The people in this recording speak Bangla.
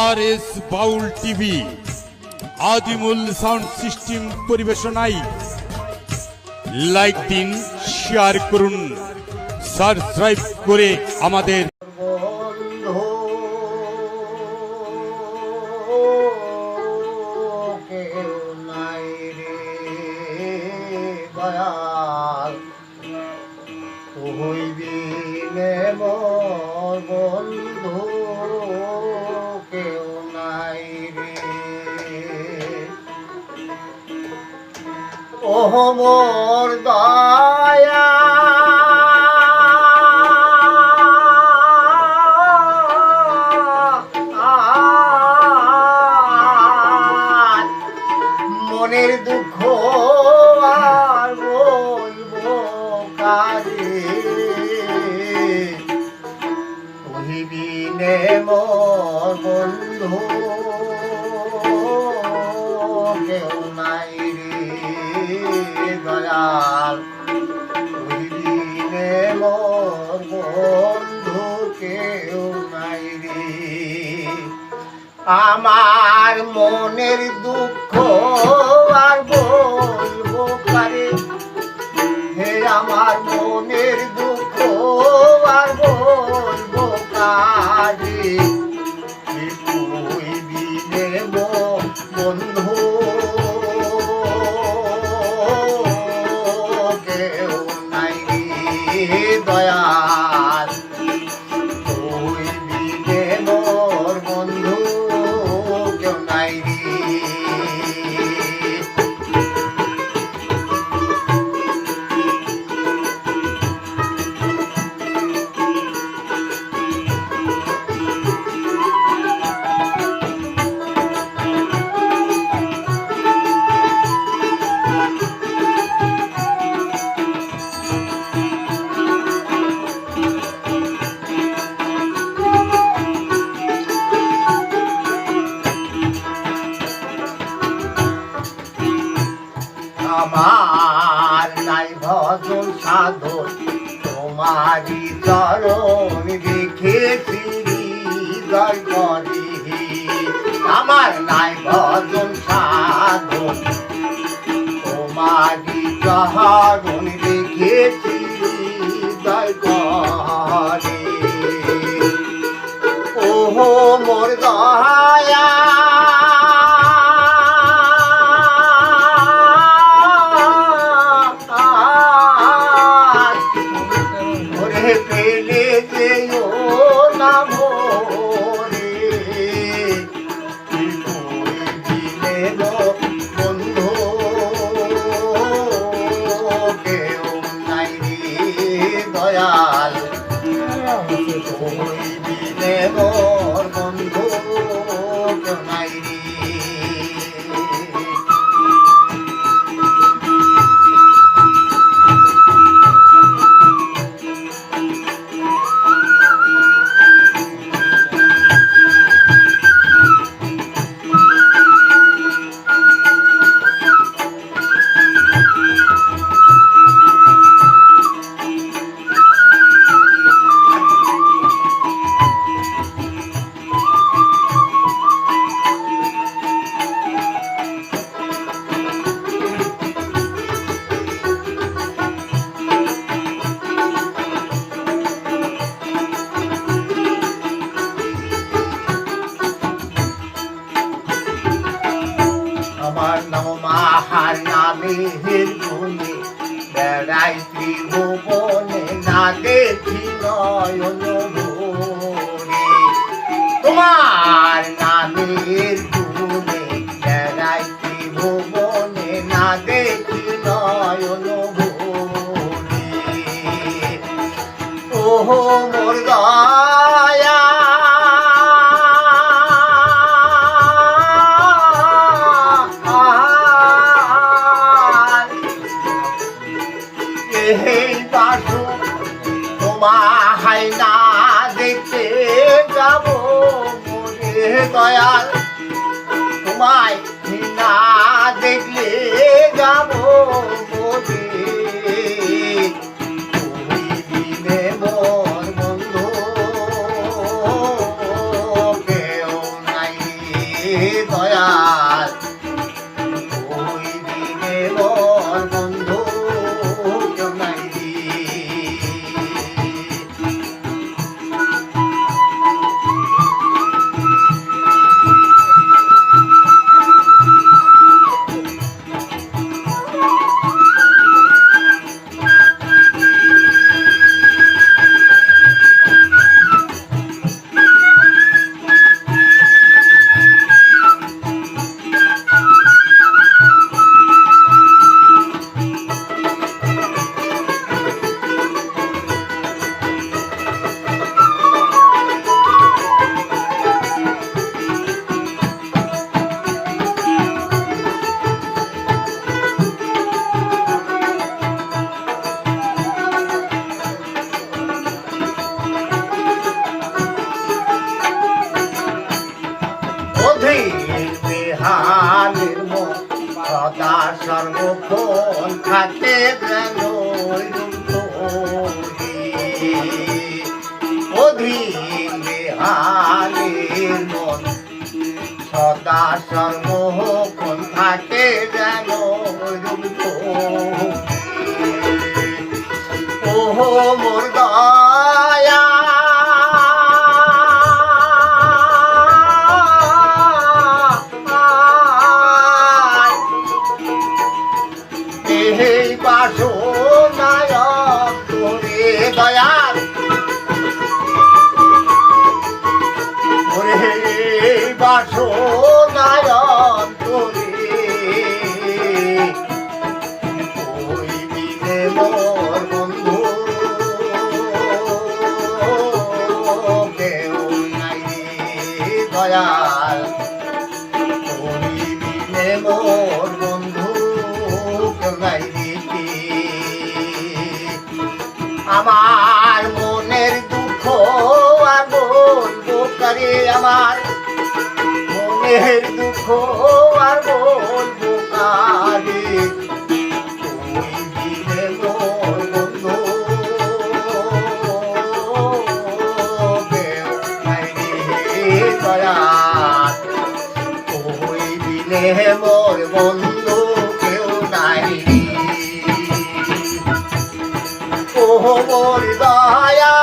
R S Baul TV Adimul sound system পরিবেশনায় like দিন শেয়ার করুন সাবস্ক্রাইব করে আমাদের ওহ মোর দয়া মনের দুঃখ আর বলব কারে কহিবিনে মোর বন্ধু কেউ নাই আমার মনের দুঃখ তোমারি চরণ দেখেছি হৃদয় করে। আমার নাই ভজন সাধন। তোমারি চরণ দেখেছি হৃদয় করে। ওহো, মোর দয়া আমার নাম গুণে বেড়াই ত্রিভুবনে এই বাসু তোমায় না দেখতে যাব দয়াল। তোমায় না থাকে যেন অধীনে হালের মন সদা সর্বক্ষণ থাকে যেন রূপ এই বাসনায়ক তোরে দয়াল। ওরে এই বাসনায়ক তোরে ওই দিনে মোর বন্ধু। কেউ নাই দয়াল। ওই নাই। আমার মনের দুঃখ আর বলব কারে আমার। মনের দুঃখ আর বলব কারে তুই দিলে মোর বন্ধু। কেউ নাই রে দয়াল তুই দিলে মোর বন্ধু। মোর দয়া